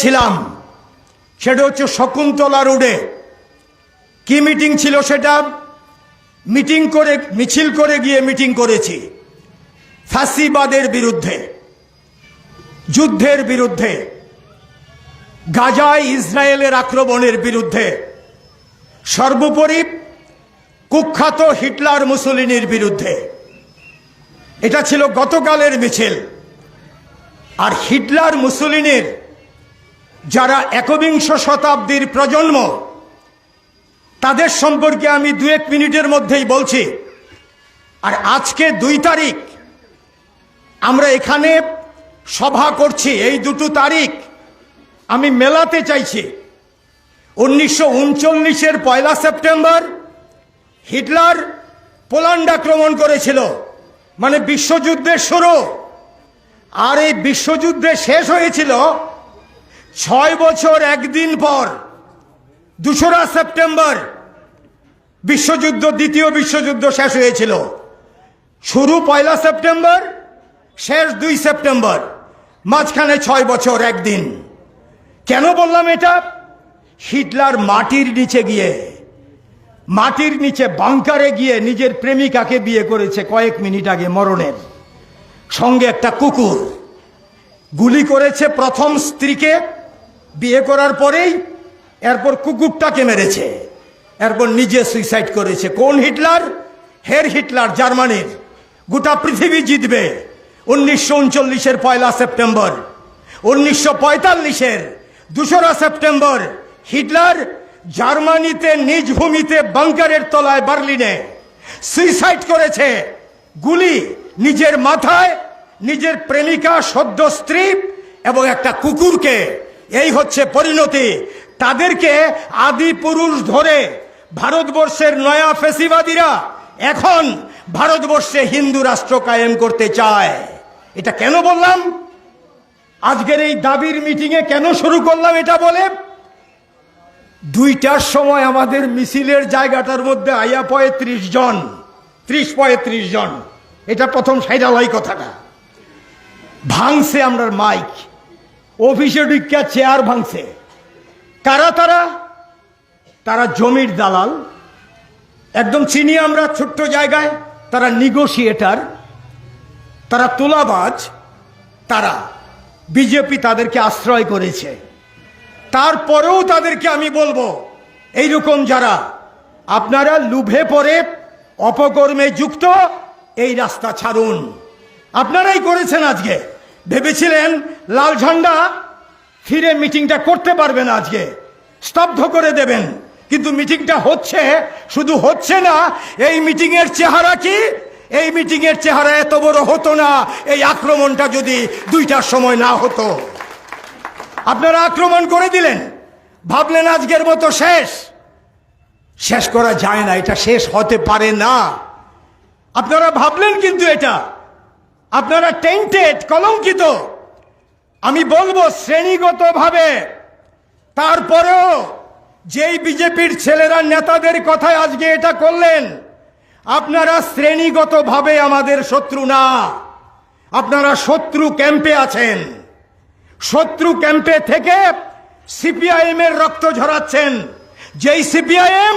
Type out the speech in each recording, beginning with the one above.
ছিলাম। সেটা হচ্ছে শকুন্তলা রোডে। কি মিটিং ছিল সেটা? মিটিং করে, মিছিল করে গিয়ে মিটিং করেছি। ফ্যাসিবাদের বিরুদ্ধে, যুদ্ধের বিরুদ্ধে, গাজায় ইসরায়েলের আক্রমণের বিরুদ্ধে, সর্বোপরি কুখ্যাত হিটলার মুসলিনীর বিরুদ্ধে। এটা ছিল গতকালের মিছিল। আর হিটলার মুসলিনের যারা একবিংশ শতাব্দীর প্রজন্ম, তাদের সম্পর্কে আমি দু এক মিনিটের মধ্যেই বলছি। আর আজকে দুই তারিখ, আমরা এখানে সভা করছি, এই দুটো তারিখ আমি মেলাতে চাইছি। উনিশশো উনচল্লিশের পয়লা সেপ্টেম্বর, হিটলার পোল্যান্ড আক্রমণ করেছিল। মানে বিশ্বযুদ্ধের শুরু। আর এই বিশ্বযুদ্ধে শেষ হয়েছিল ছয় বছর একদিন পর, দোসরা সেপ্টেম্বর, বিশ্বযুদ্ধ, দ্বিতীয় বিশ্বযুদ্ধ শেষ হয়েছিল। শুরু পয়লা সেপ্টেম্বর, শেষ দুই সেপ্টেম্বর, মাঝখানে ছয় বছর একদিন। কেন বললাম এটা? হিটলার মাটির নিচে গিয়ে, মাটির নিচে বাংকারে গিয়ে নিজের প্রেমিকাকে বিয়ে করেছে কয়েক মিনিট আগে মরণের। সঙ্গে একটা কুকুর, গুলি করেছে প্রথম স্ত্রীকে বিয়ে করার পরেই এরপর কুকুরটাকে মেরেছে। এরপর নিজে সুইসাইড করেছে। কোন হিটলার? হের হিটলার, জার্মানির। গোটা পৃথিবী জিতবে। উনিশশো উনচল্লিশের পয়লা সেপ্টেম্বর। উনিশশো পঁয়তাল্লিশের দোসরা সেপ্টেম্বর। হিটলার জার্মানিতে নিজ ভূমিতে বাংকারের তলায় বার্লিনে সুইসাইড করেছে। গুলি নিজের মাথায়, নিজের প্রেমিকা, সদ্য স্ত্রী এবং একটা কুকুরকে এই হচ্ছে পরিণতি। তাদেরকে আদি পুরুষ ধরে ভারতবর্ষের নয়া ফেসিবাদীরা এখন ভারতবর্ষে হিন্দু রাষ্ট্র কায়েম করতে চায়। এটা কেন বললাম? আজকের এই দাবির মিটিংয়ে কেন শুরু করলাম এটা বলে? দুইটার সময় আমাদের মিছিলের জায়গাটার মধ্যে আইয়া পঁয়ত্রিশ জন, ত্রিশ পঁয়ত্রিশ জন। এটা প্রথম সাইডালাই কথাটা। ভাঙছে আমরা মাইক। অফিসে ঢুকিয়া চেয়ার ভাঙছে। কারা তারা? তারা জমির দালাল। একদম চিনি আমরা ছোট্ট জায়গায়, তারা নিগোসিয়েটার তারা তোলাবাজ, তারা বিজেপি তাদেরকে আশ্রয় করেছে। তারপরেও তাদেরকে আমি বলব, এইরকম যারা, আপনারা লুভে পড়ে অপকর্মে যুক্ত, এই রাস্তা ছাড়ুন। আপনারাই করেছেন আজকে। ভেবেছিলেন লাল ঝান্ডা ফিরে মিটিংটা করতে পারবেন আজকে। স্তব্ধ করে দেবেন। কিন্তু মিটিংটা হচ্ছে, শুধু হচ্ছে না, এই মিটিংয়ের চেহারা কি? এই মিটিংয়ের চেহারা এত বড় হতো না, এই আক্রমণটা যদি দুইটার সময় না হতো। আপনারা আক্রমণ করে দিলেন। ভাবলেন আজকের মতো শেষ। শেষ করা যায় না, এটা শেষ হতে পারে না। আপনারা ভাবলেন কিন্তু এটা। আপনারা টেন্টেড কলঙ্কিত। আমি বলব শ্রেণীগতভাবে। তারপরেও যেই বিজেপির ছেলেরা নেতাদের কথায় আজকে এটা করলেন, আপনারা শ্রেণীগতভাবে আমাদের শত্রু না। আপনারা শত্রু ক্যাম্পে আছেন। শত্রু ক্যাম্পে থেকে সিপিআইএম এর রক্ত ঝরাচ্ছেন। যেই সিপিআইএম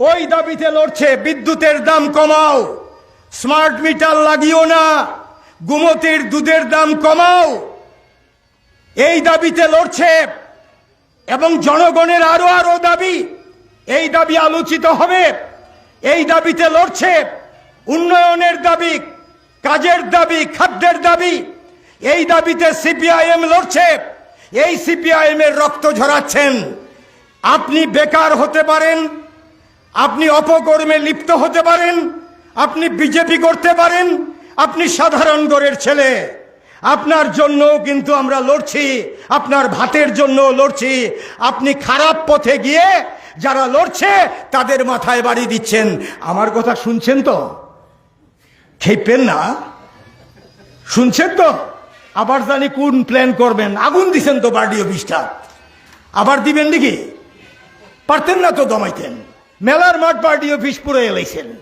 ওই দাবিতে লড়ছে, বিদ্যুতের দাম কমাও, স্মার্ট মিটার লাগিও না। গুমতির দুধের দাম কমাও। এই দাবিতে লড়ছে এবং জনগণের আরও আরও দাবি। এই দাবি আলোচিত হবে। এই দাবিতে লড়ছে উন্নয়নের দাবি, কাজের দাবি, খাদ্যের দাবি। এই দাবিতে সিপিআইএম লড়ছে। এই সিপিআইএম এর রক্ত ঝরাচ্ছেন। আপনি বেকার হতে পারেন, আপনি অপকর্মে লিপ্ত হতে পারেন, আপনি বিজেপি করতে পারেন আপনি সাধারণ গড়ের ছেলে। আপনার জন্য কিন্তু আমরা লড়ছি, আপনার ভাতের জন্য লড়ছি। আপনি খারাপ পথে গিয়ে যারা লড়ছে, তাদের মাথায় বাড়ি দিচ্ছেন। আমার কথা শুনছেন তো? খেপেন না। শুনছেন তো? আবার জানি কোন প্ল্যান করবেন। আগুন দিছেন তো বার্ডি অফিসটা। আবার দিবেন নাকি? পারতেন না তো দমাইতেন। মেলার মাঠ পার্টি অফিস পুরো এলাইছেন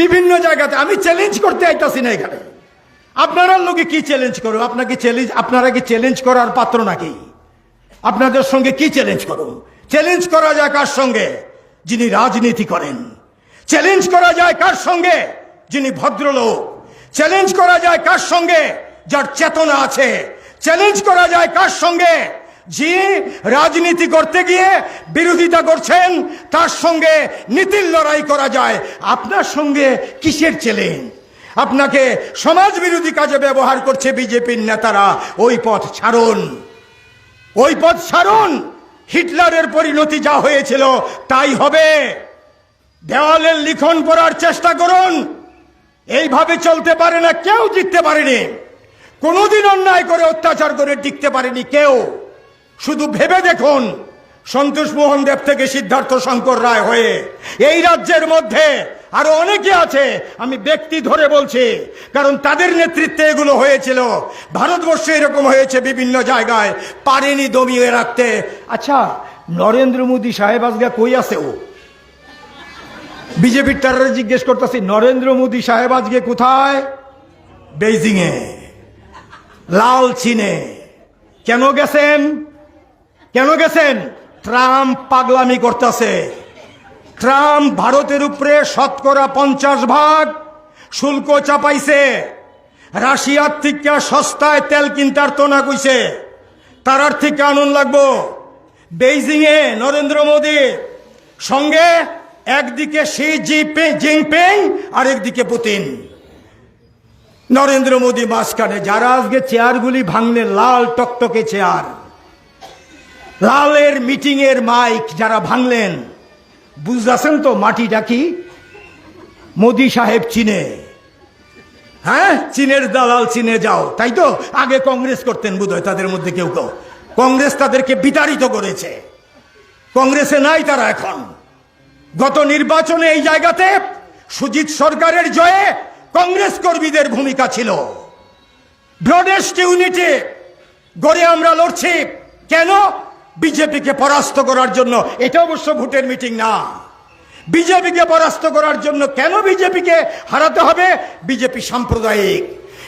বিভিন্ন জায়গাতে আমি চ্যালেঞ্জ করতে আইতাছি না এখানে। আপনারা লোকে কি চ্যালেঞ্জ করো? আপনাকে চ্যালেঞ্জ আপনারা কি চ্যালেঞ্জ করার পাত্র নাকি? আপনাদের সঙ্গে কি চ্যালেঞ্জ করুন চ্যালেঞ্জ করা যায় কার সঙ্গে? যিনি রাজনীতি করেন। চ্যালেঞ্জ করা যায় কার সঙ্গে? যিনি ভদ্রলোক। চ্যালেঞ্জ করা যায় কার সঙ্গে? যার চেতনা আছে। চ্যালেঞ্জ করা যায় কার সঙ্গে? যে রাজনীতি করতে গিয়ে বিরোধিতা করছেন, তার সঙ্গে নীতির লড়াই করা যায়। আপনার সঙ্গে কিসের চ্যালেঞ্জ আপনাকে সমাজ বিরোধী কাজে ব্যবহার করছে বিজেপির নেতারা। ওই পথ ছাড়ুন। ওই পথ ছাড়ুন। হিটলারের পরিণতি যা হয়েছিল, তাই হবে। দেওয়ালের লিখন পড়ার চেষ্টা করুন। এইভাবে চলতে পারে না, কেউ জিততে পারেনি। কোনোদিন অন্যায় করে অত্যাচার করে টিকতে পারেনি কেউ। শুধু ভেবে দেখুন, সন্তোষ মোহন দেব থেকে সিদ্ধার্থ শঙ্কর রায় হয়ে এই রাজ্যের মধ্যে আরও অনেকে আছে, আমি ব্যক্তি ধরে বলছি, কারণ তাদের নেতৃত্বে এগুলো হয়েছিল। ভারতবর্ষে এরকম হয়েছে বিভিন্ন জায়গায়, পারেনি দমিয়ে রাখতে। আচ্ছা নরেন্দ্র মোদী সাহেব আজকে কই আছে ও? বিজেপির তারা জিজ্ঞেস করতেছি, নরেন্দ্র মোদী সাহেব আজকে কোথায়? বেইজিং এ লাল চীনে। কেন গেছেন? কেন গেছেন? ট্রাম্প পাগলামি করতেছে। ট্রাম্প ভারতের উপরে শতকরা পঞ্চাশ ভাগ শুল্ক চাপাইছে। রাশিয়ার থেকে সস্তায় তেল কিনতার তো না কইছে। তারার থেকে আনন্দ লাগবো। বেইজিং এ নরেন্দ্র মোদী সঙ্গে একদিকে শি জিনপিং আর একদিকে পুতিন। নরেন্দ্র মোদী মাঝখানে, যারা আজকে চেয়ারগুলি ভাঙলে লাল টকটকে চেয়ার। লালের মিটিং এর মাইক যারা ভাঙলেন, বুঝতেছেন তো মাটিটা কি? মোদী সাহেব চিনে। হ্যাঁ? চীনের দালাল চীনে যাও, তাই তো? আগে কংগ্রেস করতেন বোধহয় তাদের মধ্যে কেউ কেউ। কংগ্রেস তাদেরকে বিতাড়িত করেছে। কংগ্রেসে নাই তারা এখন। গত নির্বাচনে এই জায়গাতে সুজিত সরকারের জয়ে কংগ্রেস কর্মীদের ভূমিকা ছিল। ব্রডেস্ট ইউনিটি গড়ে আমরা লড়ছি। কেন? বিজেপিকে পরাস্ত করার জন্য, এটা অবশ্য ভোটের মিটিং না। বিজেপিকে পরাস্ত করার জন্য কেন বিজেপিকে হারাতে হবে? বিজেপি সাম্প্রদায়িক।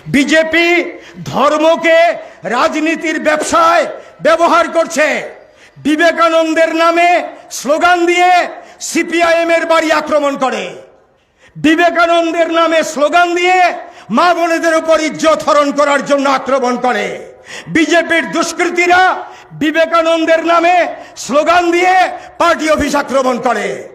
বিজেপি ধর্মকে, রাজনীতির ব্যবসায় ব্যবহার করছে। বিবেকানন্দের নামে স্লোগান দিয়ে সিপিআইএম এর বাড়ি আক্রমণ করে। বিবেকানন্দের নামে স্লোগান দিয়ে মা বোনেদের উপর ইজ্জত হরণ করার জন্য আক্রমণ করে। বিজেপির দুষ্কৃতীরা বিবেকানন্দের নামে স্লোগান দিয়ে পার্টি অফিস আক্রমণ করে।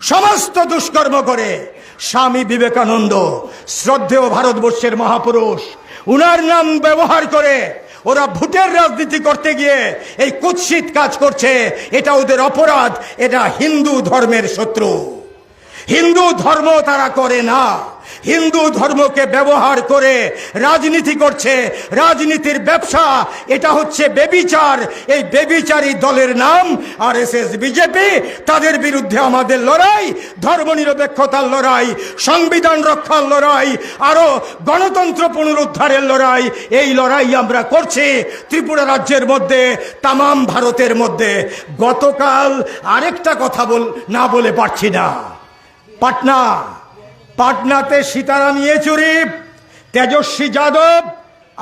সমস্ত দুষ্কর্ম করে। স্বামী বিবেকানন্দ, শ্রদ্ধেয় ভারতবর্ষের মহাপুরুষ, উনার নাম ব্যবহার করে ওরা ভোটের রাজনীতি করতে গিয়ে এই কুৎসিত কাজ করছে। এটা ওদের অপরাধ, এটা হিন্দু ধর্মের শত্রু। হিন্দু ধর্ম তারা করে না। হিন্দু ধর্মকে ব্যবহার করে রাজনীতি করছে, রাজনীতির ব্যবসা, এটা হচ্ছে বেবিচার। এই বেবিচারী দলের নাম আর এস এস বিজেপি। তাদের বিরুদ্ধে আমাদের লড়াই, ধর্মনিরপেক্ষতার লড়াই, সংবিধান রক্ষার লড়াই, আরও গণতন্ত্র পুনরুদ্ধারের লড়াই, এই লড়াই আমরা করছি ত্রিপুরা রাজ্যের মধ্যে, তামাম ভারতের মধ্যে। গতকাল আরেকটা কথা বল, না বলে পারছি না। পাটনা। পাটনাতে সীতারাম ইয়েচুরি, তেজস্বী যাদব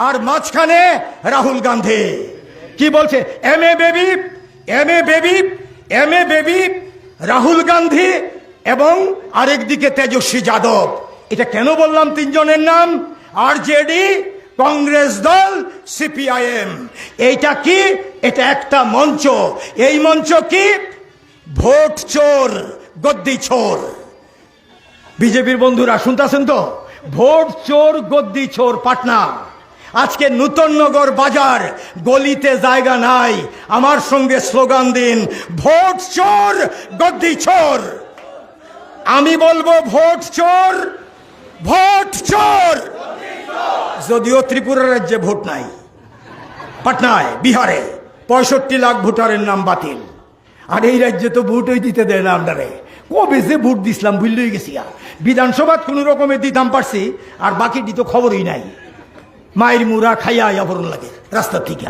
আর মাঝখানে রাহুল গান্ধী। কি বলছে? M A baby M A baby M A baby Rahul Gandhi এবং আরেকদিকে তেজস্বী যাদব। এটা কেন বললাম তিনজনের নাম? আর জেডি কংগ্রেস দল সিপিআইএম এইটা কি? এটা একটা মঞ্চ। এই মঞ্চ কি? ভোট চোর, গদ্দি চোর। বিজেপির বন্ধুরা, শুনতেছেন তো? ভোট চোর, গদ্দি চোর, পাটনা। আজকে নূতননগর বাজার, গলিতে জায়গা নাই। আমার সঙ্গে স্লোগান দিন, ভোট চোর, গদ্দি চোর। আমি বলব, ভোট চোর ভোট চোর। যদিও ত্রিপুরা রাজ্যে ভোট নাই, পাটনায়, বিহারে। পঁয়ষট্টি লাখ ভোটারের নাম বাতিল। আর এই রাজ্যে তো ভোটই দিতে দেয় না আমদারে কবে যে ভোট দিছিলাম ভুললেই গেছি আর বিধানসভাত কোনো রকমে দিতাম পারছি, আর বাকিটি তো খবরই নাই। মায়ের মুরা খাইয়া অপরণ লাগে রাস্তা থেকে।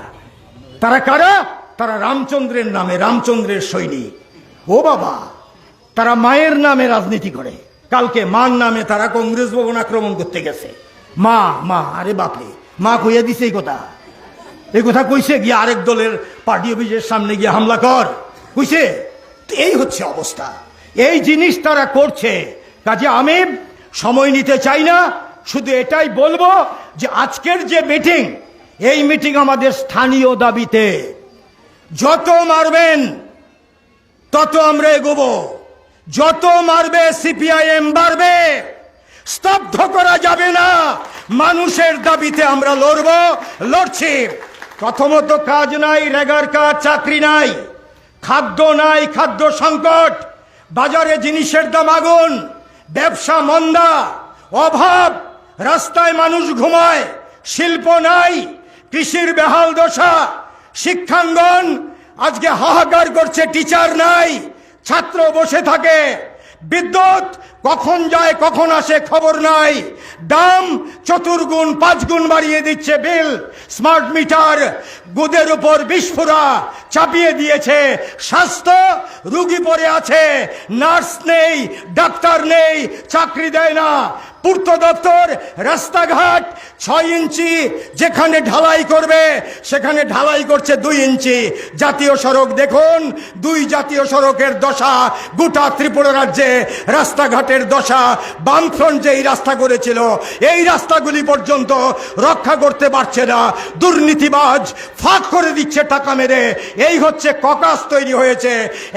তারা কারা? তারা রামচন্দ্রের নামে রামচন্দ্রের সৈনিক। ও বাবা, তারা মায়ের নামে রাজনীতি করে। কালকে মার নামে তারা কংগ্রেস ভবন আক্রমণ করতে গেছে। মা মা, আরে বাপরে, মা কইয়া দিছে এই কথা। এই কথা কইছে গিয়ে আরেক দলের পার্টি অফিসের সামনে গিয়ে হামলা কর। কইছে? এই হচ্ছে অবস্থা। এই জিনিস তারা করছে। কাজে আমি সময় নিতে চাই না, শুধু এটাই বলব যে আজকের যে মিটিং, এই মিটিং আমাদের স্থানীয় দাবিতে। যত মারবেন, তত আমরা এগোবো। যত মারবে, সিপিআইএম বাড়বে, স্তব্ধ করা যাবে না, মানুষের দাবিতে আমরা লড়ব, লড়ছি। প্রথমত কাজ নাই, রেগার কাজ, চাকরি নাই। খাদ্য নাই, খাদ্য সংকট। বাজারে জিনিসের দাম আগুন, ব্যবসা মন্দা, অভাব, রাস্তায় মানুষ ঘুমায়, শিল্প নাই, কৃষির বেহাল দশা, শিক্ষাঙ্গন, আজকে হাহাকার করছে টিচার নাই, ছাত্র বসে থাকে, বিদ্যুৎ কখন যায়, কখন আসে খবর নাই, দাম চতুর্গুণ, পাঁচগুণ বাড়িয়ে দিচ্ছে বিল। স্মার্ট মিটার গুদের উপর বিস্ফোরা চাপিয়ে দিয়েছে। স্বাস্থ্য রুগী পড়ে আছে, নার্স নেই, ডাক্তার নেই, চাকরি দেয় না। পূর্ত দপ্তর, রাস্তাঘাট, ছয় ইঞ্চি, যেখানে ঢালাই করবে, সেখানে ঢালাই করছে দুই ইঞ্চি। জাতীয় সড়ক দেখুন, দুই জাতীয় সড়কের দশা, গোটা ত্রিপুরা রাজ্যে রাস্তাঘাটের দশা, বামফ্রন্ট যে এই রাস্তা করেছিল, এই রাস্তাগুলি পর্যন্ত রক্ষা করতে পারছে না। দুর্নীতিবাজ ফাঁক করে দিচ্ছে টাকা মেরে। এই হচ্ছে ককাস তৈরি হয়েছে।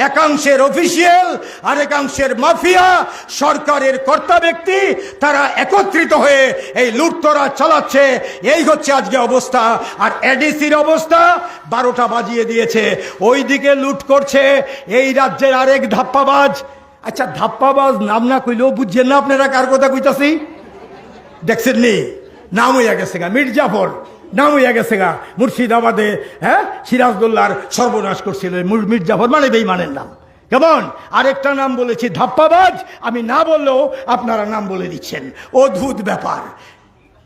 একাংশের অফিসিয়াল আর একাংশের মাফিয়া, সরকারের কর্তা ব্যক্তি, তারা একত্রিত হয়ে এই লুটতরা চালাচ্ছে। এই হচ্ছে আজকে অবস্থা। আর এডিসির অবস্থা বারোটা বাজিয়ে দিয়েছে। ওই দিকে লুট করছে এই রাজ্যের আরেক ধাপ্পাবাজ। আচ্ছা ধাপ্পাবাজ নাম না কইলেও বুঝছেন না আপনারা কার কথা কইতাছি? দেখছেন নি? নাম হইয়া গেছে গা, মির্জাফর। নাম হইয়া গেছে গা, মুর্শিদাবাদে হ্যাঁ? সিরাজদোল্লার সর্বনাশ করছিল মুর- মির্জাফর মানে বেইমানের নাম। কেমন আরেকটা নাম বলেছি, ধাপ্পাবাজ। আমি না বললেও আপনারা নাম বলে দিচ্ছেন। অদ্ভুত ব্যাপার।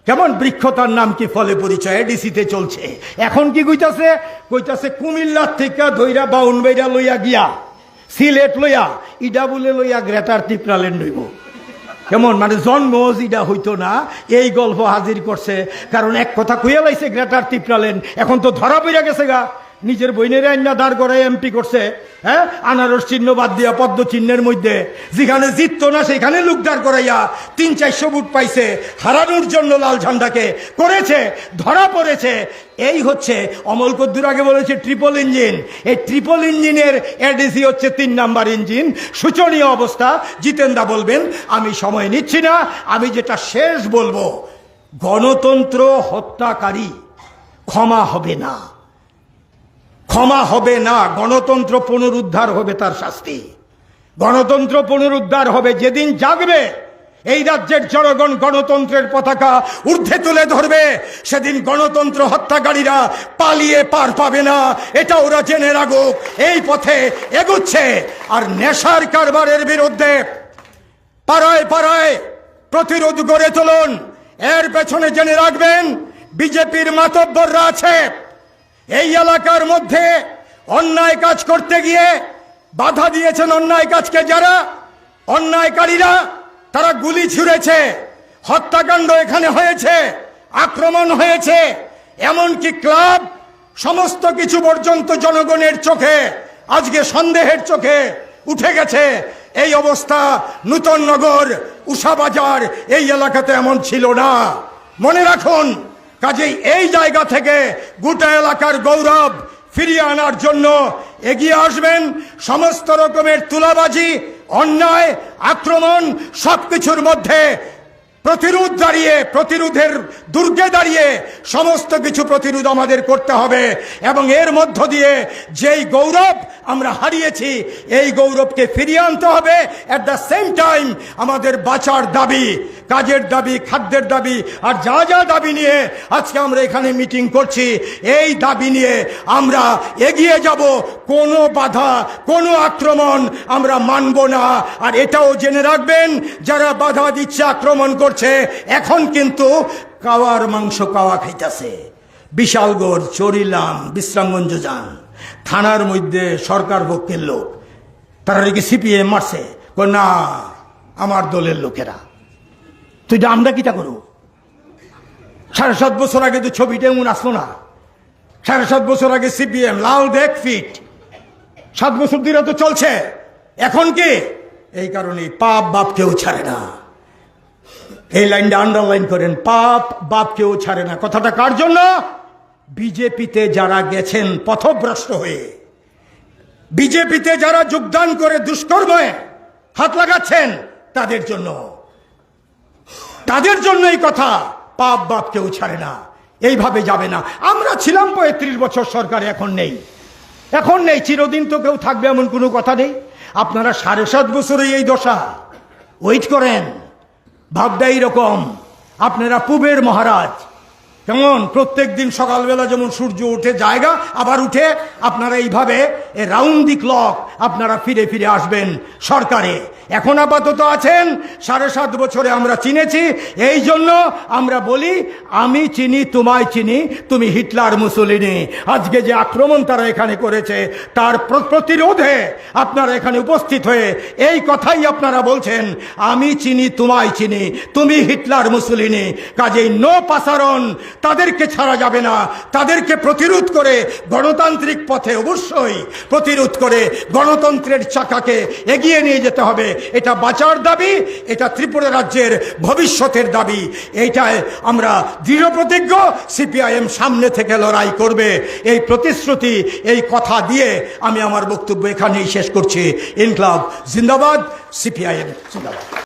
কেমন বৃক্ষতার নাম কি ফলে পরিচয়? ডিসিতে চলছে। এখন কি কইতাছে? কইতাছে, কুমিল্লার থেকে ধইরা বাউন বেড়া লইয়া গিয়া, সিলেট লইয়া ইডা বলে লইয়া গ্রেটার তিপ্রালেন নইব। কেমন মানে জন্ম ইডা হইতো না, এই গল্প হাজির করছে। কারণ এক কথা কইয়া লাইছে, গ্রেটার তিপ্রালেন, এখন তো ধরা পড়ে গেছে গা। নিজের বইনের আইনা দাঁড় করে এমপি করছে হ্যাঁ? আনারস চিহ্ন বাদ দিয়া পদ্ম চিহ্নের মধ্যে। যেখানে জিততো না, সেখানে লোক দাঁড় করাইয়া তিন চারশো বুট পাইছে। হারানোর জন্য লাল ঝান্ডাকে করেছে, ধরা পড়েছে। এই হচ্ছে, অমল কদ্দুর আগে বলেছে ট্রিপল ইঞ্জিন এই ট্রিপল ইঞ্জিনের এডিসি হচ্ছে তিন নাম্বার ইঞ্জিন শোচনীয় অবস্থা। জিতেন্দা বলবেন, আমি সময় নিচ্ছি না, আমি যেটা শেষ বলব, গণতন্ত্র হত্যাকারী ক্ষমা হবে না। ক্ষমা হবে না, গণতন্ত্র পুনরুদ্ধার হবে তার শাস্তি। গণতন্ত্র পুনরুদ্ধার হবে যেদিন জাগবে, এই রাজ্যের জনগণ গণতন্ত্রের পতাকা ঊর্ধ্বে তুলে ধরবে। সেদিন গণতন্ত্র হত্যাকারীরা পালিয়ে পার পাবে না এটা ওরা জেনে রাখুক, এই পথে এগুচ্ছে। আর নেশার কারবারের বিরুদ্ধে পাড়ায় পাড়ায় প্রতিরোধ গড়ে তুলুন। এর পেছনে জেনে রাখবেন, বিজেপির মাতব্বররা আছে। এই এলাকার মধ্যে অন্যায় কাজ করতে গিয়ে বাধা দিয়েছেন অন্যায় কাজকে যারা, অন্যায়কারীরা, তারা গুলি ছুঁড়েছে, হত্যাকাণ্ড এখানে হয়েছে, আক্রমণ হয়েছে, এমনকি ক্লাব সমস্ত কিছু পর্যন্ত জনগণের চোখে, আজকে সন্দেহের চোখে উঠে গেছে। এই অবস্থা নূতন নগর উষাবাজার এই এলাকাতে এমন ছিল না। মনে রাখুন কাজেই এই জায়গা থেকে গোটা এলাকার গৌরব ফিরিয়ে আনার জন্য এগিয়ে আসবেন সমস্ত রকমের তুলাবাজি, অন্যায়, আক্রমণ সবকিছুর মধ্যে প্রতিরোধ দাঁড়িয়ে, প্রতিরোধের দুর্গে দাঁড়িয়ে সমস্ত কিছু প্রতিরোধ আমাদের করতে হবে। এবং এর মধ্য দিয়ে যেই গৌরব আমরা হারিয়েছি, এই গৌরবকে ফিরিয়ে আনতে হবে। অ্যাট দ্য সেম টাইম আমাদের বাঁচার দাবি, কাজের দাবি, খাদ্যের দাবি, আর যা যা দাবি নিয়ে আজকে আমরা এখানে মিটিং করছি, এই দাবি নিয়ে আমরা এগিয়ে যাব। কোনো বাধা, কোনো আক্রমণ আমরা মানব না। আর এটাও জেনে রাখবেন, যারা বাধা দিচ্ছে আক্রমণ করছে এখন কিন্তু কাওয়ার মাংস কাওয়া খাইতেছে। বিশালগড়, চরিলাম, বিশ্রামগঞ্জ যান। থানার মধ্যে সরকার পক্ষের লোক। তারা নাকি সিপিএম মারছে। না, আমার দলের লোকেরা। তুই আমরা কিটা করো সাড়ে সাত বছর আগে তো ছবিটা এমন আসলো না। সাড়ে সাত বছর আগে সিপিএম, লাল দেখ ফিট। সাত বছর ধরে তো চলছে। এখন কি? এই কারণে পাপ বাপ কেউ ছাড়ে না। এই লাইনটা আন্ডারলাইন করেন। পাপ বাপ কেউ ছাড়ে না। কথাটা কার জন্য? বিজেপিতে যারা গেছেন পথভ্রষ্ট হয়ে, বিজেপিতে যারা যোগদান করে দুষ্কর্মে হাত লাগাচ্ছেন, তাদের জন্য তাদের জন্য এই কথা, পাপ বাপ কেউ ছাড়ে না। এইভাবে যাবে না। আমরা ছিলাম পঁয়ত্রিশ বছর, সরকারে এখন নেই। এখন নেই, চিরদিন তো কেউ থাকবে এমন কোনো কথা নেই। আপনারা সাড়ে সাত বছরে এই দশা। ওয়েট করেন। ভাবটা এইরকম। আপনারা পূবের মহারাজ কেমন প্রত্যেক দিন সকালবেলা যেমন সূর্য উঠে জায়গা, আবার উঠে আপনারা এইভাবে এ রাউন্ড দি ক্লক আপনারা ফিরে ফিরে আসবেন সরকারে। এখন আপাতত আছেন, সাড়ে সাত বছরে আমরা চিনেছি, এই জন্য আমরা বলি, আমি চিনি, তোমায় চিনি, তুমি হিটলার মুসলিনি। আজকে যে আক্রমণ তারা এখানে করেছে, তার প্রতিরোধে আপনারা এখানে উপস্থিত হয়ে এই কথাই আপনারা বলছেন, আমি চিনি, তোমায় চিনি, তুমি হিটলার মুসলিনি। কাজেই নো পাসারণ তাদেরকে ছাড়া যাবে না। তাদেরকে প্রতিরোধ করে গণতান্ত্রিক পথে অবশ্যই প্রতিরোধ করে গণতন্ত্রের চাকাকে এগিয়ে নিয়ে যেতে হবে। এটা বাঁচার দাবি, এটা ত্রিপুরা রাজ্যের ভবিষ্যতের দাবি। এইটায় আমরা দৃঢ় প্রতিজ্ঞ, সিপিআইএম সামনে থেকে লড়াই করবে। এই প্রতিশ্রুতি, এই কথা দিয়ে আমি আমার বক্তব্য এখানেই শেষ করছি। ইনকলাব জিন্দাবাদ, সিপিআইএম জিন্দাবাদ।